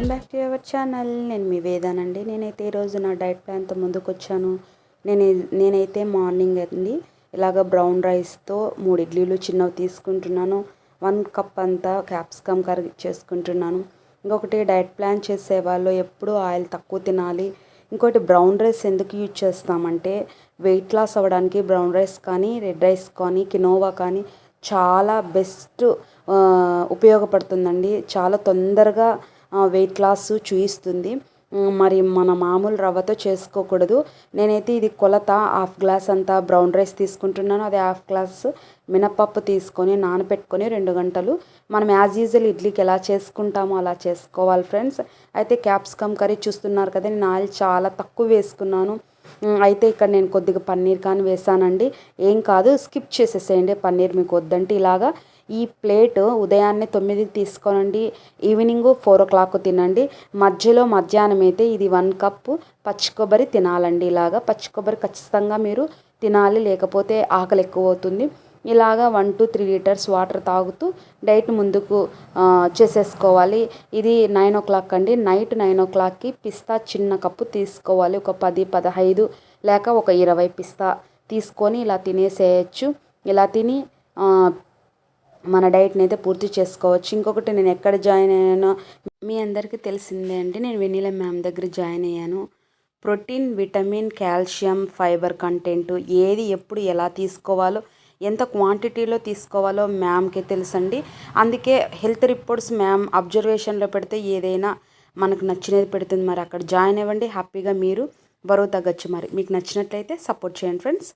Welcome back to your channel నేను మీ వేదానండి నేనైతే ఈరోజు నా డైట్ ప్లాన్తో ముందుకు వచ్చాను నేను నేనైతే మార్నింగ్ అండి ఇలాగ బ్రౌన్ రైస్తో మూడు ఇడ్లీలు చిన్నవి తీసుకుంటున్నాను. వన్ కప్ అంతా క్యాప్సికమ్ కర్రీ చేసుకుంటున్నాను. ఇంకొకటి డైట్ ప్లాన్ చేసే వాళ్ళు ఎప్పుడు ఆయిల్ తక్కువ తినాలి. ఇంకోటి బ్రౌన్ రైస్ ఎందుకు యూజ్ చేస్తామంటే వెయిట్ లాస్ అవ్వడానికి బ్రౌన్ రైస్ కానీ రెడ్ రైస్ కానీ కినోవా కానీ చాలా బెస్ట్ ఉపయోగపడుతుందండి. చాలా తొందరగా వెయిట్ లాస్ చూయిస్తుంది. మరి మన మామూలు రవ్వతో చేసుకోకూడదు. నేనైతే ఇది కొలత హాఫ్ గ్లాస్ అంతా బ్రౌన్ రైస్ తీసుకుంటున్నాను. అదే హాఫ్ గ్లాస్ మినప్పప్పు తీసుకొని నానబెట్టుకొని రెండు గంటలు. మనం యాజ్ యూజువల్ ఇడ్లీకి ఎలా చేసుకుంటామో అలా చేసుకోవాలి ఫ్రెండ్స్ అయితే క్యాప్సికమ్ కర్రీ చూస్తున్నారు కదా నేను ఆయిల్ చాలా తక్కువ వేసుకున్నాను. అయితే ఇక్కడ నేను కొద్దిగా పన్నీర్ కానీ వేసానండి. ఏం కాదు స్కిప్ చేసేసేయండి. పన్నీర్ మీకు వద్దంటే ఇలాగా ఈ ప్లేట్ ఉదయాన్నే తొమ్మిదికి తీసుకోనండి ఈవినింగ్ ఫోర్ ఓ క్లాక్ తినండి. మధ్యలో మధ్యాహ్నం అయితే ఇది వన్ కప్పు పచ్చి కొబ్బరి తినాలండి. ఇలాగా పచ్చి కొబ్బరి ఖచ్చితంగా మీరు తినాలి లేకపోతే ఆకలి ఎక్కువ అవుతుంది ఇలాగా one two three litres water తాగుతూ డైట్ ముందుకు చేసేసుకోవాలి. ఇది నైన్ ఓ క్లాక్ అండి. నైట్ నైన్ ఓ క్లాక్కి పిస్తా చిన్న కప్పు తీసుకోవాలి. ఒక పది పదహైదు లేక ఒక ఇరవై పిస్తా తీసుకొని ఇలా తినేసేయచ్చు. ఇలా తిని మన డైట్ని అయితే పూర్తి చేసుకోవచ్చు. ఇంకొకటి నేను ఎక్కడ జాయిన్ అయ్యానో మీ అందరికీ తెలిసిందే అండి. నేను వెన్నీల మ్యామ్ దగ్గర జాయిన్ అయ్యాను. Protein vitamin calcium fibre content ఏది ఎప్పుడు ఎలా తీసుకోవాలో ఎంత క్వాంటిటీలో తీసుకోవాలో మ్యామ్కే తెలుసండి. అందుకే హెల్త్ రిపోర్ట్స్ మ్యామ్ అబ్జర్వేషన్లో పెడితే ఏదైనా మనకు నచ్చినది పెడుతుంది. మరి అక్కడ జాయిన్ అవ్వండి. హ్యాపీగా మీరు బరువు తగ్గచ్చు. మరి మీకు నచ్చినట్లయితే సపోర్ట్ చేయండి ఫ్రెండ్స్.